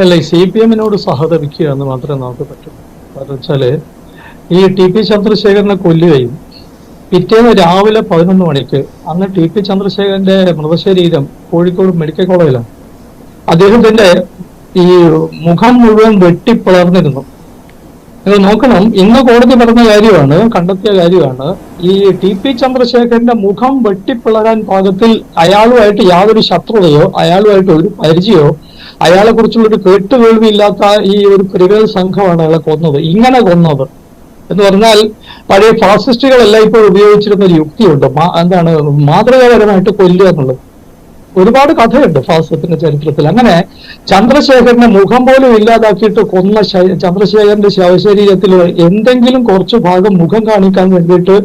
അല്ല C P എമ്മിനോട് സഹതപിക്കുക എന്ന് മാത്രമേ നമുക്ക് പറ്റൂ. കാരണം വെച്ചാൽ ഈ ടി പി ചന്ദ്രശേഖരനെ കൊല്ലുകയും പിറ്റേന്ന് രാവിലെ പതിനൊന്ന് മണിക്ക് അന്ന് ടി പി ചന്ദ്രശേഖരന്റെ മൃതശരീരം കോഴിക്കോട് മെഡിക്കൽ കോളേജിലാണ്. അദ്ദേഹത്തിന്റെ ഈ മുഖം മുഴുവൻ വെട്ടിപ്പിളർന്നിരുന്നു നിങ്ങൾ നോക്കണം ഇന്ന് കോടതി പറഞ്ഞ കാര്യമാണ് കണ്ടെത്തിയ കാര്യമാണ്. ഈ ടി പി ചന്ദ്രശേഖരന്റെ മുഖം വെട്ടിപ്പിളരാൻ പാകത്തിൽ അയാളുമായിട്ട് യാതൊരു ശത്രുതയോ അയാളുമായിട്ട് ഒരു പരിചയമോ അയാളെ കുറിച്ചുള്ള ഒരു കേട്ടുകേൾവിയില്ലാത്ത ഈ ഒരു ക്രിമിനൽ സംഘമാണ് അയാളെ കൊന്നത്. ഇങ്ങനെ കൊന്നത്. എന്ന് പറഞ്ഞാൽ പഴയ ഫാസിസ്റ്റുകളെല്ലാം ഇപ്പോൾ ഉപയോഗിച്ചിരുന്ന ഒരു യുക്തിയുണ്ട്. എന്താണ് മാതൃകാപരമായിട്ട് കൊല്ലുക എന്നുള്ളത്. ഒരുപാട് കഥയുണ്ട് ഫാസിസത്തിന്റെ ചരിത്രത്തിൽ. അങ്ങനെ ചന്ദ്രശേഖരന്റെ മുഖം പോലും ഇല്ലാതാക്കിയിട്ട് കൊന്ന ചന്ദ്രശേഖരന്റെ ശവശരീരത്തിൽ എന്തെങ്കിലും കുറച്ചു ഭാഗം മുഖം കാണിക്കാൻ വേണ്ടിയിട്ട്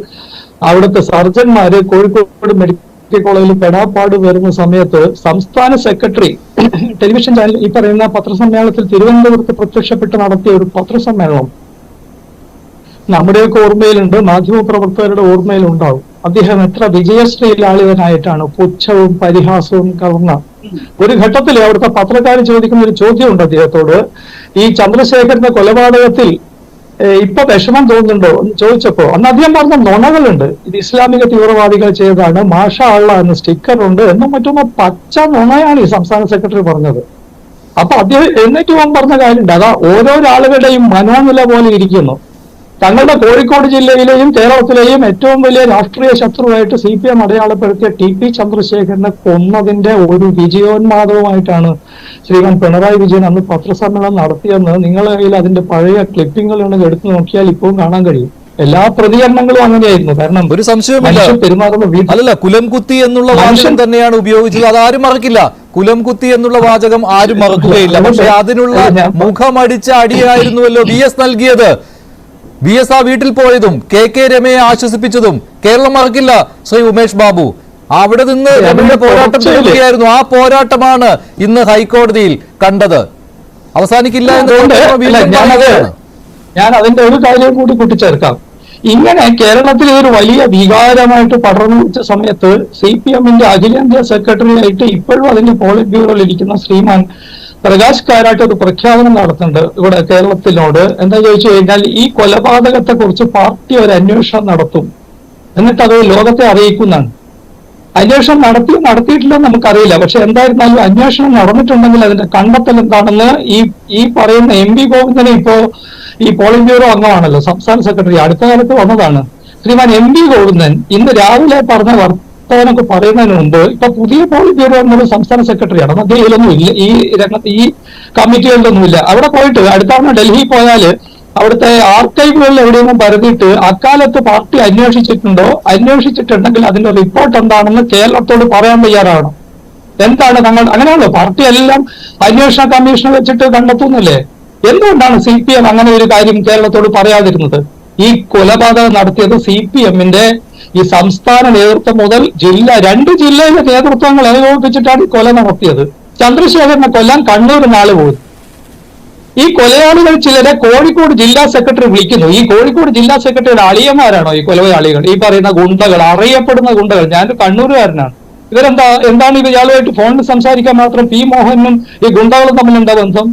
അവിടുത്തെ സർജന്മാര് കോഴിക്കോട് മെഡിക്കൽ കോളേജിൽ പെടാപ്പാട് വരുന്ന സമയത്ത് സംസ്ഥാന സെക്രട്ടറി ടെലിവിഷൻ ചാനൽ ഈ പറയുന്ന പത്രസമ്മേളനത്തിൽ തിരുവനന്തപുരത്ത് പ്രത്യക്ഷപ്പെട്ട് നടത്തിയ ഒരു പത്രസമ്മേളനം നമ്മുടെയൊക്കെ ഓർമ്മയിലുണ്ട്. മാധ്യമപ്രവർത്തകരുടെ ഓർമ്മയിലുണ്ടാവും. അദ്ദേഹം എത്ര വിജയശ്രീലാളിതനായിട്ടാണ് പുച്ഛവും പരിഹാസവും കവർന്ന. ഒരു ഘട്ടത്തിൽ അവിടുത്തെ പത്രക്കാർ ചോദിക്കുന്ന ഒരു ചോദ്യമുണ്ട് അദ്ദേഹത്തോട്. ഈ ചന്ദ്രശേഖരന്റെ കൊലപാതകത്തിൽ ഇപ്പൊ വിഷമം തോന്നുന്നുണ്ടോ? എന്ന് ചോദിച്ചപ്പോ. അന്ന് അദ്ദേഹം പറഞ്ഞ നുണകളുണ്ട്. ഇത് ഇസ്ലാമിക തീവ്രവാദികൾ ചെയ്തതാണ് മാഷ അള്ള എന്ന സ്റ്റിക്കർ ഉണ്ട് എന്നും മറ്റൊന്ന് പച്ച നുണയാണ് ഈ സംസ്ഥാന സെക്രട്ടറി പറഞ്ഞത്. അപ്പൊ അദ്ദേഹം എന്നിട്ട് പറഞ്ഞ കാര്യമുണ്ട്. അതാ ഓരോരാളുകളുടെയും മനോനില പോലെ ഇരിക്കുന്നു. തങ്ങളുടെ കോഴിക്കോട് ജില്ലയിലെയും കേരളത്തിലെയും ഏറ്റവും വലിയ രാഷ്ട്രീയ ശത്രുവായിട്ട് സി പി എം അടയാളപ്പെടുത്തിയ ടി പി ചന്ദ്രശേഖരനെ കൊന്നതിന്റെ ഒരു വിജയോന്മാദവുമായിട്ടാണ് ശ്രീമാൻ പിണറായി വിജയൻ അന്ന് പത്രസമ്മേളനം നടത്തിയെന്ന് നിങ്ങളെ കയ്യിൽ അതിന്റെ പഴയ ക്ലിപ്പിങ്ങുകൾ എടുത്തു നോക്കിയാൽ ഇപ്പോഴും കാണാൻ കഴിയും. എല്ലാ പ്രതികരണങ്ങളും അങ്ങനെയായിരുന്നു. കാരണം ഒരു സംശയവുമില്ല. മനുഷ്യൻ പെരുമാറുന്ന അല്ലല്ല കുലം കുത്തി എന്നുള്ള വാചകം തന്നെയാണ് ഉപയോഗിച്ചത്. അത് ആരും മറക്കില്ല. കുലം കുത്തി എന്നുള്ള വാചകം ആരും മറക്കുകയില്ല. പക്ഷെ അതിനുള്ള മുഖമടിച്ച അടിയായിരുന്നുവല്ലോ വി എസ് നൽകിയത്. വി എസ് ആ വീട്ടിൽ പോയതും കെ കെ രമയെ ആശ്വസിപ്പിച്ചതും കേരളം മറക്കില്ല ശ്രീ ഉമേഷ് ബാബു. അവിടെ നിന്ന് രമയുടെ പോരാട്ടം തുടരുകയായിരുന്നു. ആ പോരാട്ടമാണ് ഇന്ന് ഹൈക്കോടതിയിൽ കണ്ടത്. അവസാനിക്കില്ല എന്ന്. ഞാൻ അതിന്റെ ഒരു കാര്യം കൂടി കൂട്ടിച്ചേർക്കാം. ഇങ്ങനെ കേരളത്തിൽ ഒരു വലിയ വികാരമായിട്ട് പടർന്നു വെച്ച സമയത്ത് സി പി എമ്മിന്റെ അഖിലേന്ത്യാ സെക്രട്ടറി ആയിട്ട് ഇപ്പോഴും അതിന്റെ പോളിറ്റ് ബ്യൂറോയിൽ ഇരിക്കുന്ന ശ്രീമാൻ പ്രകാശ് കാരാട്ട് ഒരു പ്രഖ്യാപനം നടത്തുന്നുണ്ട് ഇവിടെ കേരളത്തിനോട്. എന്താ ചോദിച്ചു കഴിഞ്ഞാൽ ഈ കൊലപാതകത്തെ കുറിച്ച് പാർട്ടി ഒരു അന്വേഷണം നടത്തും. എന്നിട്ട് അത് ലോകത്തെ അറിയിക്കുന്നതാണ്. അന്വേഷണം നടത്തി നടത്തിയിട്ടില്ലെന്ന് നമുക്കറിയില്ല. പക്ഷെ എന്തായിരുന്നാലും അന്വേഷണം നടന്നിട്ടുണ്ടെങ്കിൽ അതിന്റെ കണ്ടെത്തൽ എന്താണെന്ന് ഈ ഈ പറയുന്ന എം പി ഗോവിന്ദനെ ഇപ്പോ ഈ പോളിംഗ് ബ്യൂറോ അംഗമാണല്ലോ സംസ്ഥാന സെക്രട്ടറി. അടുത്ത കാലത്ത് വന്നതാണ്. ശ്രീമാൻ എം പി ഗോവിന്ദൻ ഇന്ന് രാവിലെ പറഞ്ഞ വർത്തമാനമൊക്കെ പറയുന്നതിന് മുമ്പ് ഇപ്പൊ പുതിയ പോളിറ്റ് ബ്യൂറോ എന്നൊരു സംസ്ഥാന സെക്രട്ടറിയാണ്. അദ്ദേഹത്തിലൊന്നും ഇല്ല ഈ രംഗത്ത് ഈ കമ്മിറ്റികളിലൊന്നും ഇല്ല അവിടെ പോയിട്ട് അടുത്ത തവണ ഡൽഹി പോയാൽ അവിടുത്തെ ആർക്കൈവുകളിൽ എവിടെയെങ്കിലും പരതിയിട്ട് അക്കാലത്ത് പാർട്ടി അന്വേഷിച്ചിട്ടുണ്ടോ? അന്വേഷിച്ചിട്ടുണ്ടെങ്കിൽ അതിന്റെ റിപ്പോർട്ട് എന്താണെന്ന് കേരളത്തോട് പറയാൻ തയ്യാറാണ്. എന്താണ് തങ്ങൾ അങ്ങനെയാണല്ലോ പാർട്ടി എല്ലാം അന്വേഷണ കമ്മീഷൻ വെച്ചിട്ട് കണ്ടെത്തുന്നില്ലേ? എന്തുകൊണ്ടാണ് സി പി എം അങ്ങനെ ഒരു കാര്യം കേരളത്തോട് പറയാതിരുന്നത്? ഈ കൊലപാതകം നടത്തിയത് സി പി എമ്മിന്റെ ഈ സംസ്ഥാന നേതൃത്വം മുതൽ ജില്ല രണ്ട് ജില്ലയിലെ നേതൃത്വങ്ങൾ ഏകോപിപ്പിച്ചിട്ടാണ് ഈ കൊല നടത്തിയത്. ചന്ദ്രശേഖരനെ കൊല്ലാൻ കണ്ണൂർ നാളെ പോയി. ഈ കൊലയാളികൾ ചിലരെ കോഴിക്കോട് ജില്ലാ സെക്രട്ടറി വിളിക്കുന്നു. ഈ കോഴിക്കോട് ജില്ലാ സെക്രട്ടറിയുടെ അളിയന്മാരാണോ ഈ കൊലയാളികൾ? ഈ പറയുന്ന ഗുണ്ടകൾ അറിയപ്പെടുന്ന ഗുണ്ടകൾ. ഞാൻ കണ്ണൂരുകാരനാണ്. ഇവരെന്താ എന്താണ് ഇയാളുമായിട്ട് ഫോണിൽ സംസാരിക്കാൻ മാത്രം പി മോഹനും ഈ ഗുണ്ടകളും എന്താ ബന്ധം?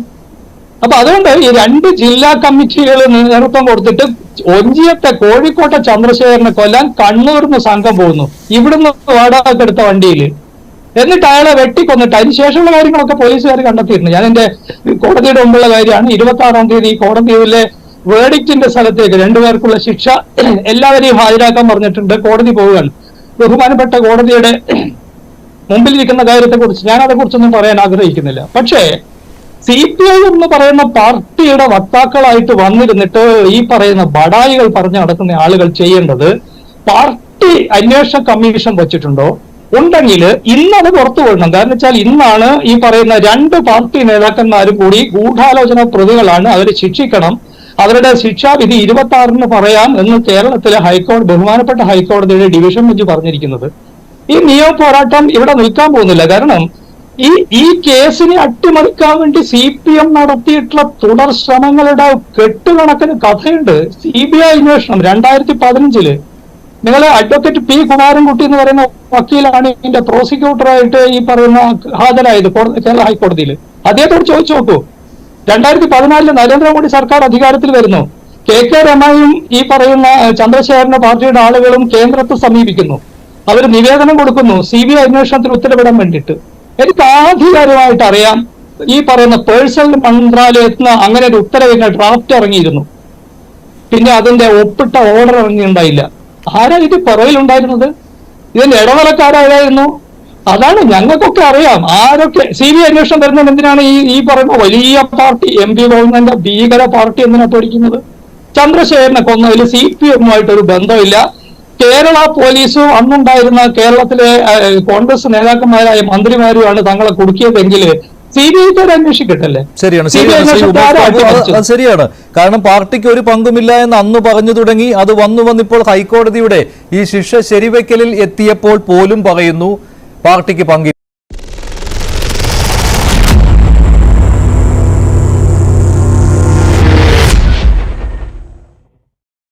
അപ്പൊ അതുകൊണ്ട് ഈ രണ്ട് ജില്ലാ കമ്മിറ്റികൾ നേതൃത്വം കൊടുത്തിട്ട് ഒഞ്ചിയത്തെ കോഴിക്കോട്ടെ ചന്ദ്രശേഖരനെ കൊല്ലാൻ കണ്ണൂർന്ന് സംഘം പോകുന്നു. ഇവിടുന്ന് വാടക എടുത്ത വണ്ടിയിൽ എന്നിട്ട് അയാളെ വെട്ടിക്കൊന്നിട്ട് അതിന് ശേഷമുള്ള കാര്യങ്ങളൊക്കെ പോലീസുകാർ കണ്ടെത്തിയിരുന്നു. ഞാൻ എന്റെ കോടതിയുടെ മുമ്പുള്ള കാര്യമാണ്. ഇരുപത്തി ആറാം തീയതി കോടതിയിലെ വേഡിക്റ്റിന്റെ സ്ഥലത്തേക്ക് രണ്ടുപേർക്കുള്ള ശിക്ഷ എല്ലാവരെയും ഹാജരാക്കാൻ പറഞ്ഞിട്ടുണ്ട്. കോടതി പോവുകയാണ്. ബഹുമാനപ്പെട്ട കോടതിയുടെ മുമ്പിലിരിക്കുന്ന കാര്യത്തെക്കുറിച്ച് ഞാൻ അതേക്കുറിച്ചൊന്നും പറയാൻ ആഗ്രഹിക്കുന്നില്ല. പക്ഷേ സി പി ഐ എന്ന് പറയുന്ന പാർട്ടിയുടെ വക്താക്കളായിട്ട് വന്നിരുന്നിട്ട് ഈ പറയുന്ന ബടായികൾ പറഞ്ഞു നടക്കുന്ന ആളുകൾ ചെയ്യേണ്ടത് പാർട്ടി അന്വേഷണ കമ്മീഷൻ വെച്ചിട്ടുണ്ടോ? ഉണ്ടെങ്കിൽ ഇന്നത് പുറത്തു വിടണം കാരണം വെച്ചാൽ ഇന്നാണ് ഈ പറയുന്ന രണ്ട് പാർട്ടി നേതാക്കന്മാരും കൂടി ഗൂഢാലോചന പ്രതികളാണ് അവരെ ശിക്ഷിക്കണം. അവരുടെ ശിക്ഷാവിധി ഇരുപത്തി ആറിന് പറയാം എന്ന് കേരളത്തിലെ ഹൈക്കോടതി ബഹുമാനപ്പെട്ട ഹൈക്കോടതിയുടെ ഡിവിഷൻ ബെഞ്ച് പറഞ്ഞിരിക്കുന്നത്. ഈ നിയമ പോരാട്ടം ഇവിടെ നിൽക്കാൻ പോകുന്നില്ല. കാരണം ഈ ഈ കേസിനെ അട്ടിമറിക്കാൻ വേണ്ടി സി പി എം നടത്തിയിട്ടുള്ള തുടർ ശ്രമങ്ങളുടെ കെട്ടുകണക്കിന് കഥയുണ്ട്. സി ബി ഐ അന്വേഷണം രണ്ടായിരത്തി പതിനഞ്ചിൽ നിങ്ങൾ അഡ്വക്കേറ്റ് പി കുമാരൻകുട്ടി എന്ന് പറയുന്ന വക്കീലാണ് ഇതിന്റെ പ്രോസിക്യൂട്ടറായിട്ട് ഈ പറയുന്ന ഹാജരായത് കേരള ഹൈക്കോടതിയിൽ അദ്ദേഹത്തോട് ചോദിച്ചു നോക്കൂ. രണ്ടായിരത്തി പതിനാലിൽ നരേന്ദ്രമോദി സർക്കാർ അധികാരത്തിൽ വരുന്നു. കെ കെ രമയും ഈ പറയുന്ന ചന്ദ്രശേഖരന്റെ പാർട്ടിയുടെ ആളുകളും കേന്ദ്രത്തെ സമീപിക്കുന്നു. അവർ നിവേദനം കൊടുക്കുന്നു. സി ബി ഐ അന്വേഷണത്തിന് ഉത്തരവിടാൻ വേണ്ടിയിട്ട്. എനിക്ക് ആധികാരികമായിട്ട് അറിയാം. ഈ പറയുന്ന പേഴ്സണൽ മന്ത്രാലയത്തിൽ നിന്ന് അങ്ങനെ ഒരു ഉത്തരവിന്റെ ഡ്രാഫ്റ്റ് ഇറങ്ങിയിരുന്നു. പിന്നെ അതിന്റെ ഒപ്പിട്ട ഓർഡർ ഇറങ്ങിയിട്ടുണ്ടായില്ല ആരാ ഇത് പുറകിലുണ്ടായിരുന്നത് ഇതിന്റെ ഇടനിലക്കാരായിരുന്നു അതാണ് ഞങ്ങൾക്കൊക്കെ അറിയാം. ആരൊക്കെ സി ബി അന്വേഷണം വരുന്നത് എന്തിനാണ് ഈ ഈ പറയുന്ന വലിയ പാർട്ടി എം പി ഗവൺമെന്റ് ഭീകര പാർട്ടി എന്തിനാ പേടിക്കുന്നത്? ചന്ദ്രശേഖരനെ കൊന്നതിൽ സി പി എമ്മുമായിട്ടൊരു ബന്ധമില്ല. കേരള പോലീസും അന്നുണ്ടായിരുന്ന കേരളത്തിലെ കോൺഗ്രസ് നേതാക്കന്മാരായ മന്ത്രിമാരുമാണ് തങ്ങളെ കുടുക്കിയതെങ്കിൽ ശരിയാണ് ശരിയാണ്. ശരിയാണ്. കാരണം പാർട്ടിക്ക് ഒരു പങ്കുമില്ല എന്ന് അന്ന് പറഞ്ഞു തുടങ്ങി. അത് വന്നു വന്നിപ്പോൾ ഹൈക്കോടതിയുടെ ഈ ശിക്ഷ ശരിവെക്കലിൽ എത്തിയപ്പോൾ പോലും പറയുന്നു പാർട്ടിക്ക് പങ്കില്ല